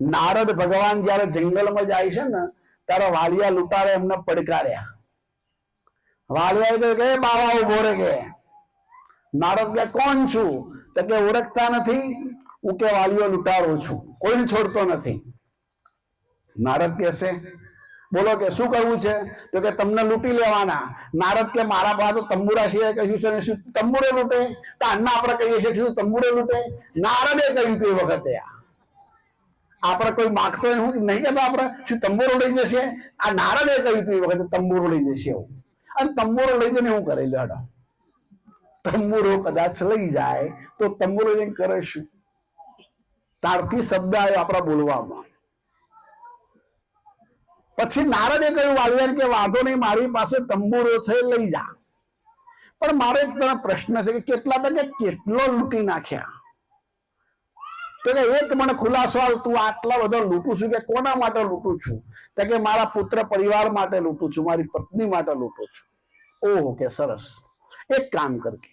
નારદ ભગવાન જયારે જંગલમાં જાય છે ને, ત્યારે વાલિયા લૂંટારે એમને પડકાર્યા. વાલિયા કહ્યું કે, "એ બાવા ઊભો રે કે. નારદ કે, કોણ છું? તો કે ઓળખતા નથી. હું કે, વાલીઓ લૂંટારો છું. કોઈને છોડતો નથી. નારદ કહેશે, બોલો કે, શું કરવું છે? તો કે, તમને લૂંટી લેવાના. નારદ કે, મારા પાસે તંબુરા સિવાય કહ્યું છે ને, શું તંબુરે લૂંટે? તો અન્ના આપણે કહીએ છીએ શું તંબુરે લૂંટે? નારદે કહ્યું તે વખતે આ. આપણે કોઈ માગતો નહીં કે આપણે શું તંબુરો લઈ જશે? આ નારદે કહ્યું હતું એ વખતે, તંબુરો લઈ જશે એવું અને તંબુરો લઈ જઈને હું કરે લેડો તંબુરો કદાચ લઈ જાય, તો તંબુરો જઈને કરે શું? તારથી શબ્દ આવ્યો આપણા બોલવામાં. પછી નારદે કહ્યું, વાલિયાને કે વાંધો નહીં, મારી પાસે તંબુરો છે, લઈ જા. પણ મારે એક પ્રશ્ન છે કે કેટલા તકે કેટલો લૂંટી નાખ્યા? તો કે એક મને ખુલાસો આવ તું આટલા બધા લૂંટું છું કે કોના માટે લૂંટું છું? તો કે મારા પુત્ર પરિવાર માટે લૂંટું છું, મારી પત્ની માટે લૂંટું છું. ઓહો, કે સરસ. એક કામ કરકે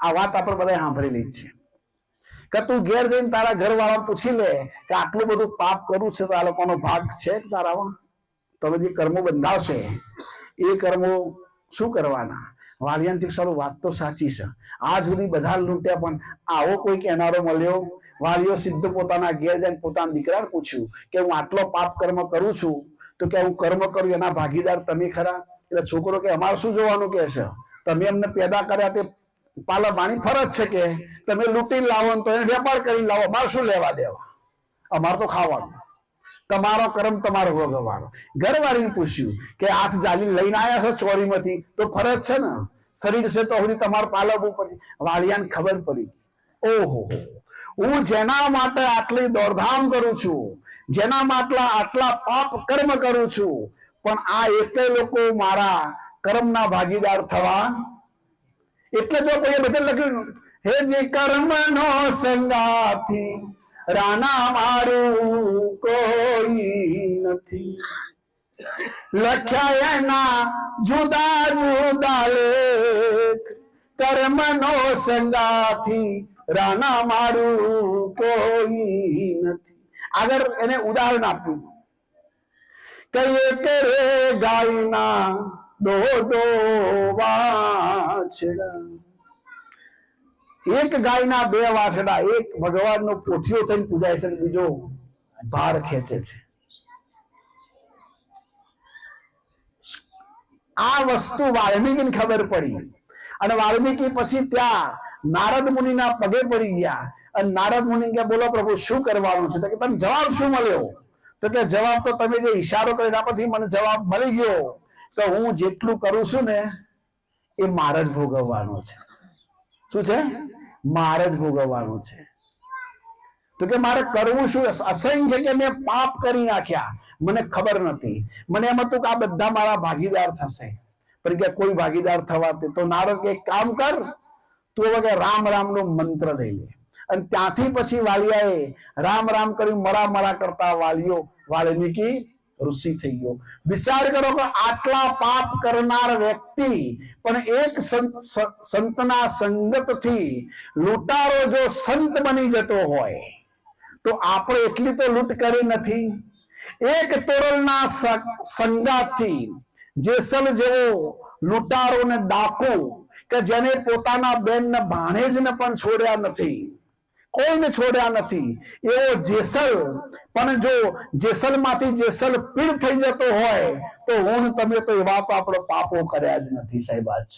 આ વાત આપણે બધા સાંભળેલી જ છે. કે તું ઘેર જઈને તારા ઘરવાળા પૂછી લે કે આટલું બધું પાપ કરું છે તો આ લોકોનો ભાગ છે તારામાં તમે જે કર્મો બંધાવશે. એ કર્મો શું કરવાના? વાલિયાંતિક સારું વાત તો સાચી છે. આજ સુધી બધા લૂંટ્યા પણ આવો કોઈ કહેનારો મળ્યો? વાલીઓ સીધું પોતાના ઘેર જઈને પોતાના દીકરાને પૂછ્યું કે હું આટલો પાપ કર્મ કરું છું, તો કે હું કર્મ કરું, એના ભાગીદાર તમે ખરા? એટલે છોકરો કે, અમારે શું જોવાનું કે છે? તમે એમને પેદા કર્યા તે પાલા પાણી ફરજ છે કે? તમે લૂંટી લાવો તો એને વેપાર કરી લાવો, અમારે શું લેવા દેવા? અમારે તો ખાવાનું. તમારો કર્મ તમારો ભોગવવાનો. ઘરવાળીને પૂછ્યું કે, હાથ જાલી લઈને આવ્યા છો ચોરીમાંથી? તો ફરજ છે ને? શરીર છે તો સુધી તમારે પાલવવું પડશે વાલિયાને ખબર પડી. ઓહો હું જેના માટે આટલી દોડધામ કરું છું, જેના માટે આટલા પાપ કર્મ કરું છું, પણ આ એકે લોકો મારા કર્મના ભાગીદાર થવા? એટલે જો કોઈ બધે લખ્યું, હે જે કર્મનો સંગાથી રાના મારું કોઈ નથી. લખ્યા એના જુદા જુદા લેખ, કર્મનો સંગાથી રાના મારું કોઈ નથી આગળ એને ઉદાહરણ આપ્યું કહીએ કે રે ગાયના દો દો એક ગાયના બે વાછડા એક ભગવાનનો પોઠિયો થઈને પૂજાય છે બીજો ભાર ખેંચે છે આ વસ્તુ વાલ્મીકીને ખબર પડી અને વાલ્મીકી પછી ત્યાં નારદ મુનિના પગે પડી ગયા. અને નારદ મુનિ કે, બોલો પ્રભુ, શું કરવાનું છે? તો કે તમે જવાબ શું મળ્યો? તો કે, જવાબ તો તમે જે ઈશારો કર્યો એના પરથી મને જવાબ મળી ગયો. કે હું જેટલું કરું છું ને, એ મારે જ ભોગવવાનું છે. શું છે? મારે જ ભોગવવાનું છે. તો કે, મારે કરવું શું? અસંખ્ય કે મેં પાપ કરી નાખ્યા. મને ખબર નથી. મને એમ હતું કે આ બધા મારા ભાગીદાર થશે. પણ કે કોઈ ભાગીદાર થવા તે તો નારદ કે કામ કર તું વગર રામ રામ નો મંત્ર લઈ લે. અને ત્યાંથી પછી વાલિયાએ રામ રામ કરી મરા મરા કરતા વાલીઓ, વાલ્મીકી ઋષિ થઈ ગયો. વિચાર કરો કે આટલા પાપ કરનાર વ્યક્તિ પણ એક સંત સંતના સંગતથી લૂંટારો જો સંત બની જતો હોય, તો આપણે એટલી તો લૂંટ કરી નથી. એક તોરલના સ- સંગાતથી જેસલ જેવો લૂંટારો ને ડાકુ કે જેને પોતાના બેનને ભાણેજને પણ છોડ્યા નથી. કોઈને છોડ્યા નથી. એવો જેસલ, પણ જો જેસલમાંથી જેસલ પીડ થઈ જતો હોય, તો હું, તમે તો એવા તો આપણો પાપો કર્યા જ નથી સાહેબ આજ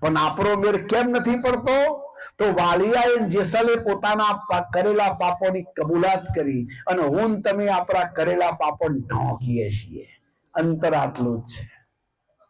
પણ આપણો મેર કેમ નથી પડતો? તો વાલિયાએ જેસલે પોતાના કરેલા પાપોની કબૂલાત કરી અને હું તમે આપણા કરેલા પાપો ઢોંકીએ છીએ. અંતર આટલું જ છે.